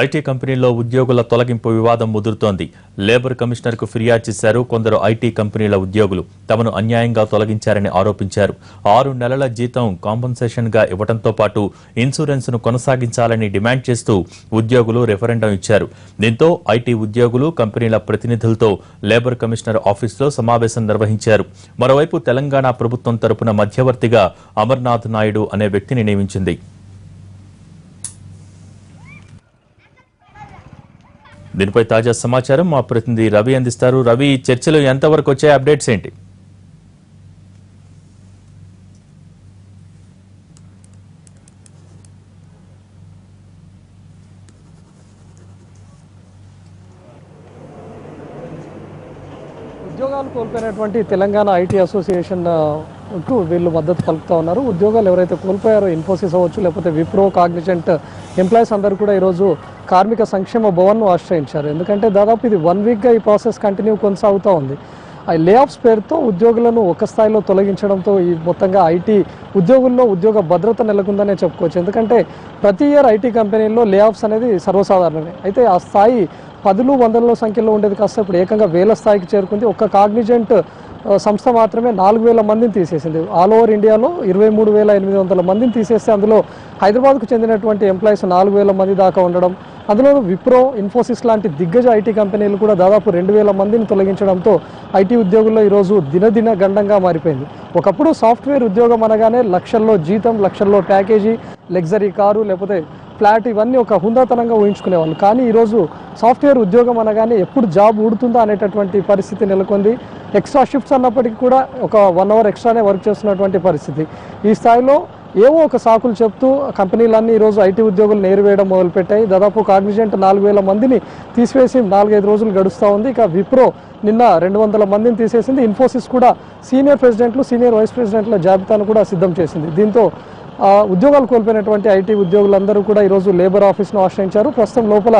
IT కంపెనీల్లో ఉద్యోగుల తొలగింపు వివాదం ముదురుతోంది. లేబర్ కమిషనర్కు ఫిర్యాదు చేశారు కొందరు ఐటీ కంపెనీల ఉద్యోగులు. తమను అన్యాయంగా తొలగించారని ఆరోపించారు. ఆరు నెలల జీతం కాంపన్సేషన్గా ఇవ్వడంతో పాటు ఇన్సూరెన్స్ను కొనసాగించాలని డిమాండ్ చేస్తూ ఉద్యోగులు రెఫరెండం ఇచ్చారు. దీంతో ఐటీ ఉద్యోగులు కంపెనీల ప్రతినిధులతో లేబర్ కమిషనర్ ఆఫీసులో సమావేశం నిర్వహించారు. మరోవైపు తెలంగాణ ప్రభుత్వం తరపున మధ్యవర్తిగా అమర్నాథ్ నాయుడు అనే వ్యక్తిని నియమించింది. దీనిపై తాజా సమాచారం మా ప్రతినిధి రవి అందిస్తారు. రవి చర్చలు ఎంతవరకు వచ్చాయి అప్డేట్స్ ఏంటి? ఉద్యోగాలు కోల్పోయినటువంటి తెలంగాణ ఐటీ అసోసియేషన్ వీళ్ళు మద్దతు పలుకుతూ ఉన్నారు. ఉద్యోగాలు ఎవరైతే కోల్పోయారో ఇన్ఫోసిస్ అవ్వచ్చు లేకపోతే విప్రో కాగ్నిజెంట్ ఎంప్లాయీస్ అందరూ కూడా ఈరోజు కార్మిక సంక్షేమ భవన్ను ఆశ్రయించారు. ఎందుకంటే దాదాపు ఇది వన్ వీక్గా ఈ ప్రాసెస్ కంటిన్యూ కొనసాగుతూ ఉంది. ఆ లే ఆఫ్స్ పేరుతో ఉద్యోగులను ఒక స్థాయిలో తొలగించడంతో ఈ మొత్తంగా ఐటీ ఉద్యోగుల్లో ఉద్యోగ భద్రత నెలకొందనే చెప్పుకోవచ్చు. ఎందుకంటే ప్రతి ఇయర్ ఐటీ కంపెనీల్లో లే ఆఫ్స్ అనేది సర్వసాధారణమే. అయితే ఆ స్థాయి పదులు వందల సంఖ్యలో ఉండేది కాస్త ఇప్పుడు ఏకంగా వేల స్థాయికి చేరుకుంది. ఒక్క కాగ్నిజెంట్ సంస్థ మాత్రమే నాలుగు వేల మందిని తీసేసింది. ఆల్ ఓవర్ ఇండియాలో ఇరవై మూడు వేల ఎనిమిది వందల మందిని తీసేస్తే అందులో హైదరాబాద్కు చెందినటువంటి ఎంప్లాయీస్ నాలుగు వేల మంది దాకా ఉండడం అందులో విప్రో ఇన్ఫోసిస్ లాంటి దిగ్గజ ఐటీ కంపెనీలు కూడా దాదాపు రెండు వేల మందిని తొలగించడంతో ఐటీ ఉద్యోగుల్లో ఈరోజు దినదిన గండంగా మారిపోయింది. ఒకప్పుడు సాఫ్ట్వేర్ ఉద్యోగం అనగానే లక్షల్లో జీతం లక్షల్లో ప్యాకేజీ లగ్జరీ కారు లేకపోతే ఫ్లాట్ ఇవన్నీ ఒక హుందాతనంగా ఊహించుకునేవాళ్ళు. కానీ ఈరోజు సాఫ్ట్వేర్ ఉద్యోగం అనగానే ఎప్పుడు జాబ్ ఊడుతుందా అనేటటువంటి పరిస్థితి నెలకొంది. ఎక్స్ట్రా షిఫ్ట్స్ అన్నప్పటికీ కూడా ఒక వన్ అవర్ ఎక్స్ట్రానే వర్క్ చేస్తున్నటువంటి పరిస్థితి. ఈ స్థాయిలో ఏవో ఒక సాకులు చెప్తూ కంపెనీలన్నీ ఈరోజు ఐటీ ఉద్యోగులు నేరువేయడం మొదలుపెట్టాయి. దాదాపు కాగ్నిజెంట్ నాలుగు వేల మందిని తీసివేసి నాలుగైదు రోజులు గడుస్తూ ఉంది. ఇక విప్రో నిన్న రెండు వందల మందిని తీసేసింది. ఇన్ఫోసిస్ కూడా సీనియర్ ప్రెసిడెంట్లు సీనియర్ వైస్ ప్రెసిడెంట్ల జాబితాను కూడా సిద్ధం చేసింది. దీంతో ఉద్యోగాలు కోల్పోయినటువంటి ఐటీ ఉద్యోగులందరూ కూడా ఈరోజు లేబర్ ఆఫీస్ను ఆశ్రయించారు. ప్రస్తుతం లోపల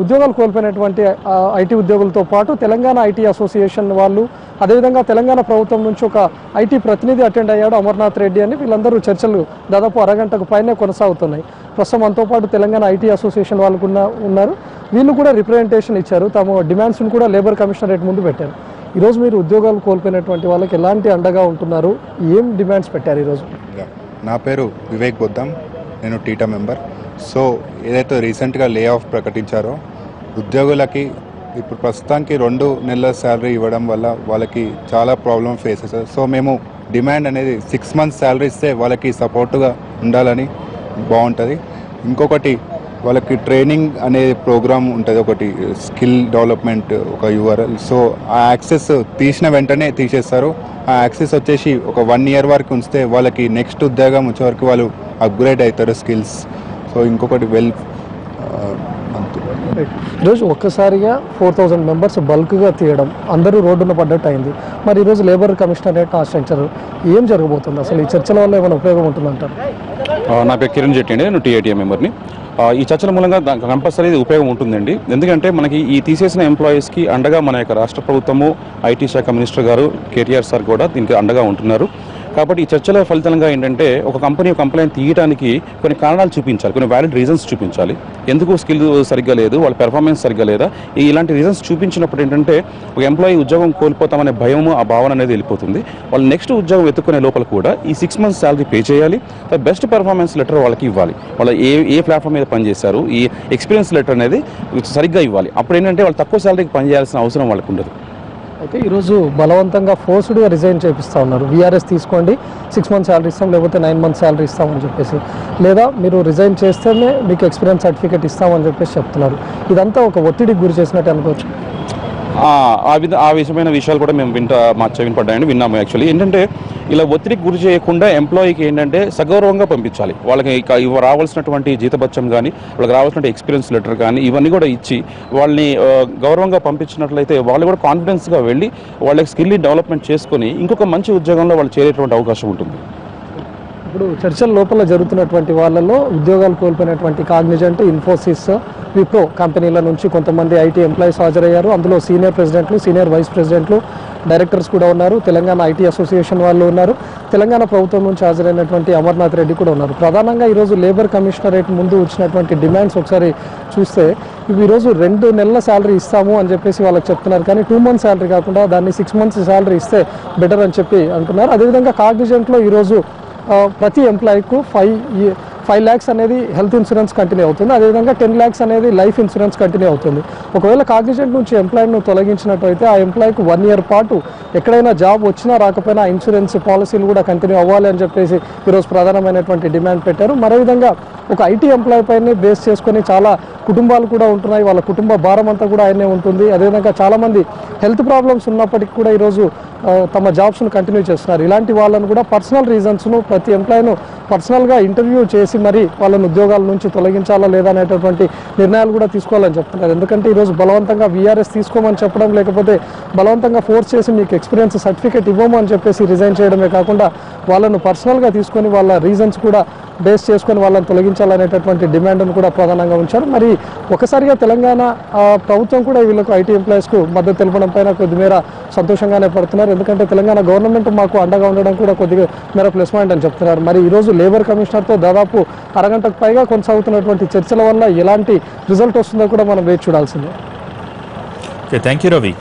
ఉద్యోగాలు కోల్పోయినటువంటి ఐటీ ఉద్యోగులతో పాటు తెలంగాణ ఐటీ అసోసియేషన్ వాళ్ళు అదేవిధంగా తెలంగాణ ప్రభుత్వం నుంచి ఒక ఐటీ ప్రతినిధి అటెండ్ అయ్యాడు అమర్నాథ్ రెడ్డి అని. వీళ్ళందరూ చర్చలు దాదాపు అరగంటకు పైనే కొనసాగుతున్నాయి. ప్రస్తుతం మనతో పాటు తెలంగాణ ఐటీ అసోసియేషన్ వాళ్ళు కూడా ఉన్నారు. వీళ్ళు కూడా రిప్రజెంటేషన్ ఇచ్చారు. తమ డిమాండ్స్ను కూడా లేబర్ కమిషనరేట్ ముందు పెట్టారు. ఈరోజు మీరు ఉద్యోగాలు కోల్పోయినటువంటి వాళ్ళకి ఎలాంటి అండగా ఉంటున్నారు? ఏం డిమాండ్స్ పెట్టారు ఈరోజు నా పేరు వివేక్ బుద్ధం నేను టీటా మెంబర్. సో ఏదైతే రీసెంట్గా లే ఆఫ్ ప్రకటించారో ఉద్యోగులకి ఇప్పుడు ప్రస్తుతానికి రెండు నెలల శాలరీ ఇవ్వడం వల్ల వాళ్ళకి చాలా ప్రాబ్లం ఫేస్ చేస్తారు సో మేము డిమాండ్ అనేది సిక్స్ మంత్స్ శాలరీ ఇస్తే వాళ్ళకి సపోర్టుగా ఉండాలని బాగుంటుంది. ఇంకొకటి వాళ్ళకి ట్రైనింగ్ అనే ప్రోగ్రామ్ ఉంటుంది ఒకటి స్కిల్ డెవలప్మెంట్ ఒక యూఆర్ఎల్ సో ఆ యాక్సెస్ తీసిన వెంటనే తీసేస్తారు. ఆ యాక్సెస్ వచ్చేసి ఒక వన్ ఇయర్ వరకు ఉంచితే వాళ్ళకి నెక్స్ట్ ఉద్యోగం వచ్చే వరకు వాళ్ళు అప్గ్రేడ్ అవుతారు స్కిల్స్ సో ఇంకొకటి వెల్ ఈరోజు ఒక్కసారిగా ఫోర్ థౌజండ్ మెంబర్స్ బల్క్గా తీయడం అందరూ రోడ్డున పడ్డట్టు అయింది. మరి ఈరోజు లేబర్ కమిషనరేట్ ఆశ్రయించారు ఏం జరగబోతుంది? అసలు ఈ చర్చల వల్ల ఏమైనా ఉపయోగం ఉంటుందంటారు? ఆ, నా పేరు కిరణ్ జెట్టి అండి. నేను టీఐటీఎం మెంబర్ని. ఈ చర్చల మూలంగా కంపల్సరీ ఇది ఉపయోగం ఉంటుందండి. ఎందుకంటే మనకి ఈ తీసేసిన ఎంప్లాయీస్కి అండగా మన యొక్క రాష్ట్ర ప్రభుత్వము ఐటీ శాఖ మినిస్టర్ గారు కేటీఆర్ సార్ కూడా దీనికి అండగా ఉంటున్నారు. కాబట్టి ఈ చర్చల ఫలితంగా ఏంటంటే ఒక కంపెనీ కంప్లైంట్ తీయడానికి కొన్ని కారణాలు చూపించాలి కొన్ని వ్యాలిడ్ రీజన్స్ చూపించాలి. ఎందుకు స్కిల్ సరిగ్గా లేదు వాళ్ళ పెర్ఫార్మెన్స్ సరిగ్గా లేదా? ఇలాంటి రీజన్స్ చూపించినప్పుడు ఏంటంటే ఒక ఎంప్లాయీ ఉద్యోగం కోల్పోతామనే భయము ఆ భావన అనేది వెళ్ళిపోతుంది. వాళ్ళు నెక్స్ట్ ఉద్యోగం వెతుక్కునే లోపల కూడా ఈ సిక్స్ మంత్స్ శాలరీ పే చేయాలి. బెస్ట్ పెర్ఫార్మెన్స్ లెటర్ వాళ్ళకి ఇవ్వాలి. వాళ్ళ ఏ ఏ ప్లాట్ఫామ్ మీద పనిచేశారు ఈ ఎక్స్పీరియన్స్ లెటర్ అనేది సరిగ్గా ఇవ్వాలి. అప్పుడు ఏంటంటే వాళ్ళు తక్కువ శాలరీకి పనిచేయాల్సిన అవసరం వాళ్ళకి ఉండదు. అయితే ఈరోజు బలవంతంగా ఫోర్స్డ్గా రిజైన్ చేపిస్తూ ఉన్నారు. వీఆర్ఎస్ తీసుకోండి. సిక్స్ మంత్స్ శాలరీ ఇస్తాం లేకపోతే నైన్ మంత్స్ శాలరీ ఇస్తామని చెప్పేసి. లేదా మీరు రిజైన్ చేస్తేనే మీకు ఎక్స్పీరియన్స్ సర్టిఫికేట్ ఇస్తామని చెప్పేసి చెప్తున్నారు. ఇదంతా ఒక ఒత్తిడికి గురి చేసినట్టు అనుకోవచ్చు. ఆ విధమైన ఆ విషయమైన విషయాలు కూడా మేము వింటా మా చెవిన పడ్డాయండి విన్నాము యాక్చువల్లీ ఏంటంటే ఇలా ఒత్తిడికి గురి చేయకుండా ఎంప్లాయీకి ఏంటంటే సగౌరవంగా పంపించాలి. వాళ్ళకి రావాల్సినటువంటి జీతభత్యం కానీ వాళ్ళకి రావాల్సిన ఎక్స్పీరియన్స్ లెటర్ కానీ ఇవన్నీ కూడా ఇచ్చి వాళ్ళని గౌరవంగా పంపించినట్లయితే వాళ్ళు కూడా కాన్ఫిడెన్స్గా వెళ్ళి వాళ్ళకి స్కిల్ డెవలప్మెంట్ చేసుకొని ఇంకొక మంచి ఉద్యోగంలో వాళ్ళు చేరేటువంటి అవకాశం ఉంటుంది. ఇప్పుడు చర్చల లోపల జరుగుతున్నటువంటి వాళ్ళలో ఉద్యోగాలు కోల్పోయినటువంటి కాగ్నిజెంట్ ఇన్ఫోసిస్ విప్రో కంపెనీల నుంచి కొంతమంది ఐటీ ఎంప్లాయీస్ హాజరయ్యారు. అందులో సీనియర్ ప్రెసిడెంట్లు సీనియర్ వైస్ ప్రెసిడెంట్లు డైరెక్టర్స్ కూడా ఉన్నారు. తెలంగాణ ఐటీ అసోసియేషన్ వాళ్ళు ఉన్నారు. తెలంగాణ ప్రభుత్వం నుంచి హాజరైనటువంటి అమర్నాథ్ రెడ్డి కూడా ఉన్నారు. ప్రధానంగా ఈరోజు లేబర్ కమిషనరేట్ ముందు వచ్చినటువంటి డిమాండ్స్ ఒకసారి చూస్తే ఇవి ఈరోజు రెండు నెలల శాలరీ ఇస్తాము అని చెప్పేసి వాళ్ళకి చెప్తున్నారు. కానీ టూ మంత్స్ శాలరీ కాకుండా దాన్ని సిక్స్ మంత్స్ శాలరీ ఇస్తే బెటర్ అని చెప్పి అంటున్నారు. అదేవిధంగా కాగ్నిజెంట్లో ఈరోజు ప్రతి ఎంప్లాయీకు ఫైవ్ ఫైవ్ ల్యాక్స్ అనేది హెల్త్ ఇన్సూరెన్స్ కంటిన్యూ అవుతుంది. అదేవిధంగా టెన్ ల్యాక్స్ అనేది లైఫ్ ఇన్సూరెన్స్ కంటిన్యూ అవుతుంది. ఒకవేళ కాగ్నిజెంట్ నుంచి ఎంప్లాయీను తొలగించినట్టయితే ఆ ఎంప్లాయీకి వన్ ఇయర్ పాటు ఎక్కడైనా జాబ్ వచ్చినా రాకపోయినా ఇన్సూరెన్స్ పాలసీలు కూడా కంటిన్యూ అవ్వాలి అని చెప్పేసి ఈరోజు ప్రధానమైనటువంటి డిమాండ్ పెట్టారు. మరోవిధంగా ఒక ఐటీ ఎంప్లాయీ పైనే బేస్ చేసుకొని చాలా కుటుంబాలు కూడా ఉంటున్నాయి. వాళ్ళ కుటుంబ భారం అంతా కూడా ఆయనే ఉంటుంది. అదేవిధంగా చాలామంది హెల్త్ ప్రాబ్లమ్స్ ఉన్నప్పటికీ కూడా ఈరోజు తమ జాబ్స్ను కంటిన్యూ చేస్తున్నారు. ఇలాంటి వాళ్ళను కూడా పర్సనల్ రీజన్స్ను ప్రతి ఎంప్లాయీను పర్సనల్గా ఇంటర్వ్యూ చేసి మరి వాళ్ళని ఉద్యోగాల నుంచి తొలగించాలా లేదా అనేటటువంటి నిర్ణయాలు కూడా తీసుకోవాలని చెప్తున్నారు. ఎందుకంటే ఈరోజు బలవంతంగా వీఆర్ఎస్ తీసుకోమని చెప్పడం లేకపోతే బలవంతంగా ఫోర్స్ చేసి మీకు ఎక్స్పీరియన్స్ సర్టిఫికేట్ ఇవ్వము అని చెప్పేసి రిజైన్ చేయడమే కాకుండా వాళ్ళను పర్సనల్గా తీసుకొని వాళ్ళ రీజన్స్ కూడా బేస్ చేసుకొని వాళ్ళని తొలగించాలనేటటువంటి డిమాండ్ను కూడా ప్రధానంగా ఉంచారు. మరి ఒకసారిగా తెలంగాణ ప్రభుత్వం కూడా వీళ్ళకు ఐటీ ఎంప్లాయీస్కు మద్దతు తెలపడం పైన కొద్దిమేర సంతోషంగానే పడుతున్నారు. ఎందుకంటే తెలంగాణ గవర్నమెంట్ మాకు అండగా ఉండడం కూడా కొద్దిగా మేర ప్లస్ పాయింట్ అని చెప్తున్నారు. మరి ఈరోజు లేబర్ కమిషనర్తో దాదాపు అరగంటకు పైగా కొనసాగుతున్నటువంటి చర్చల వల్ల ఎలాంటి రిజల్ట్ వస్తుందో కూడా మనం వేచి చూడాల్సిందే. Thank you Ravi